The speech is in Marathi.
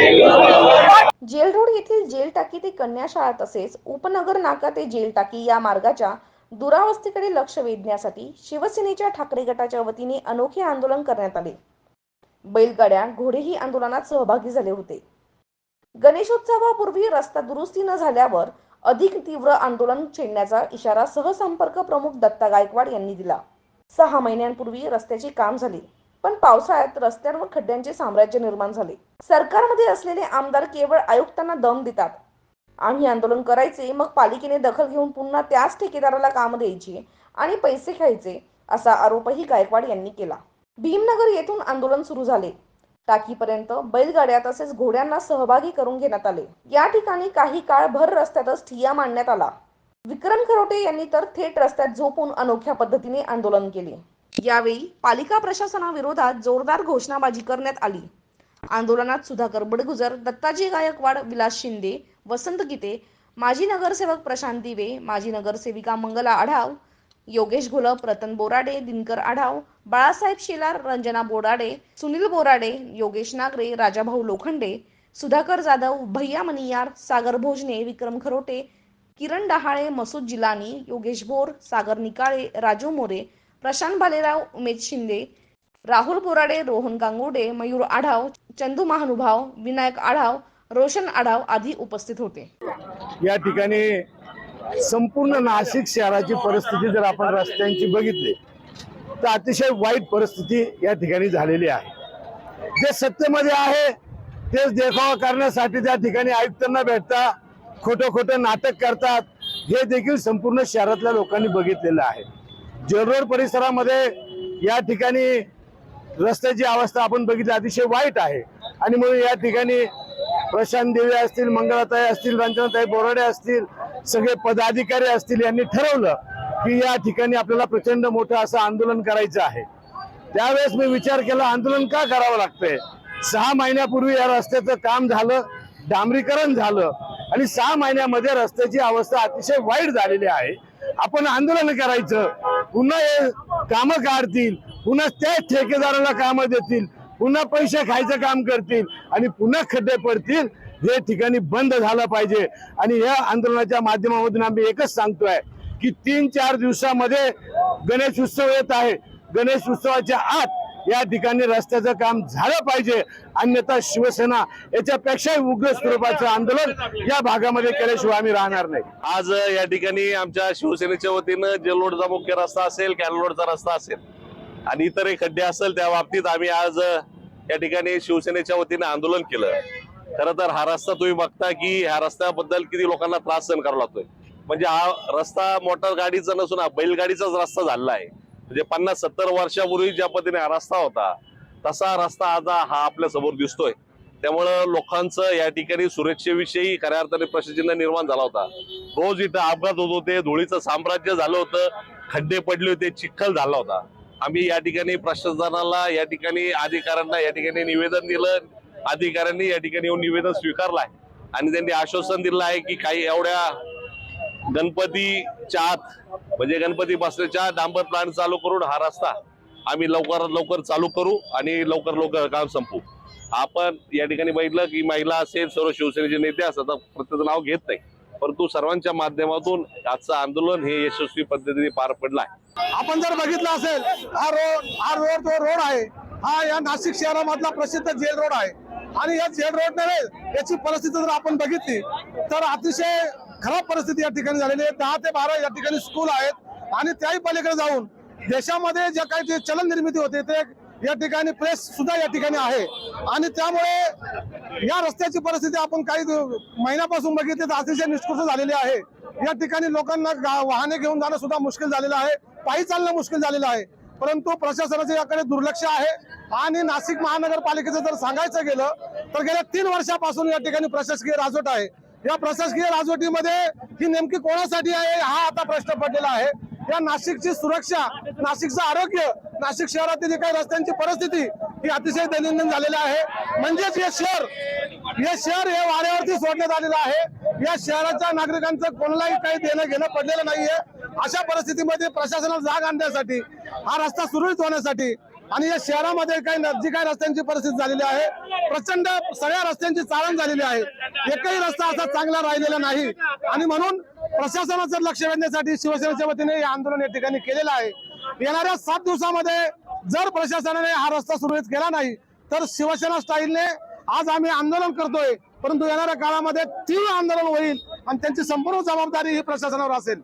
जेल रोड येथील जेल टाकी ते कन्या शाळा तसेच उपनगर नाका ते जेल टाकी या मार्गाच्या दुरावस्थेकडे लक्ष वेधण्यासाठी शिवसेनेच्या ठाकरे गटाच्या वतीने अनोखे आंदोलन करण्यात आले. बैलगाड्या घोडेही आंदोलनात सहभागी झाले होते. गणेशोत्सवापूर्वी रस्ता दुरुस्ती न झाल्यावर अधिक तीव्र आंदोलन छेडण्याचा इशारा सहसंपर्क प्रमुख दत्ता गायकवाड यांनी दिला. सहा महिन्यांपूर्वी रस्त्याचे काम झाले पण पावसाळ्यात रस्त्यांवर खड्ड्यांचे साम्राज्य निर्माण झाले. सरकारमध्ये असलेले आमदार केवळ आयुक्तांना दम देतात. आम्ही आंदोलन करायचे मग पालिकेने दखल घेऊन पुन्हा त्याच ठेकेदाराला काम द्यायचे आणि पैसे खायचे असा आरोपही गायकवाड यांनी केला. भीमनगर येथून आंदोलन सुरू झाले. टाकीपर्यंत बैलगाड्या तसेच घोड्यांना सहभागी करून घेण्यात आले. या ठिकाणी काही काळ भर रस्त्यातच ठिया मांडण्यात आला. विक्रम खरोटे यांनी तर थेट रस्त्यात झोपून अनोख्या पद्धतीने आंदोलन केले. यावेळी पालिका प्रशासनाविरोधात जोरदार घोषणाबाजी करण्यात आली. आंदोलनात सुधाकर बडगुजर दत्ताजी गायकवाड विलास शिंदे वसंत गीते माजी नगरसेवक प्रशांत दिवे माजी नगरसेविका मंगला आढाव योगेश घोलप रतन बोराडे दिनकर आढाव बाळासाहेब शेलार रंजना बोराडे सुनील बोराडे योगेश नागरे राजाभाऊ लोखंडे सुधाकर जाधव भैया मनियार सागर भोजने विक्रम खरोटे किरण डहाळे मसूद जिलानी योगेश भोर सागर निकाळे राजू मोरे प्रशांत भालेराव उमेश शिंदे राहुल बोराडे रोहन गांगुडे मयूर आढाव चंदू महानुभाव विनायक आढाव रोशन आढाव आदी उपस्थित होते. या ठिकाणी संपूर्ण नाशिक शहराची परिस्थिती जर आपण रस्त्यांची बघितली तर अतिशय वाईट परिस्थिती या ठिकाणी झालेली आहे. जे सत्तेमध्ये आहे तेच देखावा करण्यासाठी त्या ठिकाणी आयुक्तांना भेटता खोटं खोटं नाटक करतात हे देखील संपूर्ण शहरातल्या लोकांनी बघितलेलं आहे. जेल परिसरामध्ये या ठिकाणी रस्त्याची अवस्था आपण बघितली अतिशय वाईट आहे. आणि म्हणून या ठिकाणी प्रशांत देवी असतील मंगलाताई असतील रंजनाताई बोराडे असतील सगळे पदाधिकारी असतील यांनी ठरवलं की या ठिकाणी आपल्याला प्रचंड मोठं असं आंदोलन करायचं आहे. त्यावेळेस मी विचार केला आंदोलन का करावं लागतंय? सहा महिन्यापूर्वी या रस्त्याचं काम झालं डांबरीकरण झालं आणि सहा महिन्यामध्ये रस्त्याची अवस्था अतिशय वाईट झालेली आहे. आपण आंदोलन करायचं पुन्हा हे कामं काढतील पुन्हा त्याच ठेकेदाराला कामं देतील पुन्हा पैसे खायचं काम करतील आणि पुन्हा खड्डे पडतील हे ठिकाणी बंद झालं पाहिजे. आणि या आंदोलनाच्या माध्यमामधून आम्ही एकच सांगतोय की तीन चार दिवसामध्ये गणेश उत्सव येत आहे. गणेश उत्सवाच्या आत या ठिकाणी रस्त्याचं काम झालं पाहिजे. अन्यथा शिवसेना याच्यापेक्षाही उग्र स्वरूपाचं आंदोलन या भागामध्ये केल्याशिवाय आम्ही राहणार नाही. आज या ठिकाणी आमच्या शिवसेनेच्या वतीनं जेलोडचा मुख्य रस्ता असेल कॅनलोडचा रस्ता असेल आणि इतरही खड्डे असेल त्या बाबतीत आम्ही आज या ठिकाणी शिवसेनेच्या वतीने आंदोलन केलं. खरं तर हा रस्ता तुम्ही बघता की ह्या रस्त्याबद्दल किती लोकांना त्रास सहन करावा लागतोय. म्हणजे हा रस्ता मोटर गाडीचा नसून हा बैलगाडीचाच रस्ता झालेला आहे. म्हणजे पन्नास सत्तर वर्षापूर्वी ज्या पद्धतीने हा रस्ता होता तसा रस्ता आता हा आपल्यासमोर दिसतोय. त्यामुळं लोकांचं या ठिकाणी सुरक्षेविषयी खऱ्या अर्थाने प्रश्नचिन्ह निर्माण झाला होता. रोज इथं अपघात होत होते धुळीचं साम्राज्य झालं होतं खड्डे पडले होते चिखल झाला होता. आम्ही या ठिकाणी प्रशासनाला या ठिकाणी अधिकाऱ्यांना या ठिकाणी निवेदन दिलं. अधिकाऱ्यांनी या ठिकाणी येऊन निवेदन स्वीकारलं आहे आणि त्यांनी आश्वासन दिलं आहे की काही एवढ्या गणपतीच्या आत म्हणजे गणपती बसण्याच्या डांबर प्लांट चालू करून हा रस्ता आम्ही लवकरात लवकर चालू करू आणि लवकर लवकर काम संपू. आपण या ठिकाणी बघितलं की महिला असेल सर्व शिवसेनेचे नेते असतात प्रत्येक नाव घेत नाही. परंतु सर्वांच्या माध्यमातून आजचं आंदोलन हे यशस्वी पद्धतीने पार पडलं आहे आपण जर बघितलं असेल हा रोड हा रोड जो रोड आहे हा या नाशिक शहरामधला प्रसिद्ध जेल रोड आहे. आणि या जेल रोड नव्हे याची परिस्थिती जर आपण बघितली तर अतिशय खराब परिस्थिती या ठिकाणी झालेली आहे. दहा ते बारा या ठिकाणी स्कूल आहेत. आणि त्याही पलीकडे जाऊन देशामध्ये जे काही जे चलन निर्मिती होते ते या ठिकाणी प्रेस सुद्धा या ठिकाणी आहे. आणि त्यामुळे या रस्त्याची परिस्थिती आपण काही महिन्यापासून बघितली तर अतिशय निष्कृष झालेली आहे. या ठिकाणी लोकांना वाहने घेऊन जाणं सुद्धा मुश्किल झालेलं आहे. पायी चालणं मुश्किल झालेलं आहे. परंतु प्रशासनाचे याकडे दुर्लक्ष आहे आणि नाशिक महानगरपालिकेचं जर सांगायचं गेलं तर गेल्या तीन वर्षापासून या ठिकाणी प्रशासकीय राजवट आहे. या प्रशासकीय राजवटीमध्ये ही नेमकी कोणासाठी आहे हा आता प्रश्न पडलेला आहे. या नाशिकची सुरक्षा नाशिकचं आरोग्य नाशिक शहरातील काही रस्त्यांची परिस्थिती ही अतिशय दैनंदिन झालेली आहे. म्हणजेच हे शहर हे शहर हे वाऱ्यावरती सोडण्यात आलेलं आहे. या शहराच्या नागरिकांचं कोणालाही काही देणं घेणं पडलेलं नाहीये. अशा परिस्थितीमध्ये प्रशासनाला जाग आणण्यासाठी हा रस्ता सुरळीत होण्यासाठी आणि या शहरामध्ये काही जी काही रस्त्यांची परिस्थिती झालेली आहे. प्रचंड सगळ्या रस्त्यांची चाळण झालेली आहे. एकही रस्ता असा चांगला राहिलेला नाही. आणि म्हणून प्रशासनाचं लक्ष वेधण्यासाठी शिवसेनेच्या वतीने हे आंदोलन या ठिकाणी केलेलं आहे. येणाऱ्या सात दिवसामध्ये जर प्रशासनाने हा रस्ता सुरळीत केला नाही तर शिवसेना स्टाईलने आज आम्ही आंदोलन करतोय. परंतु येणाऱ्या काळामध्ये तीव्र आंदोलन होईल आणि त्यांची संपूर्ण जबाबदारी ही प्रशासनावर असेल.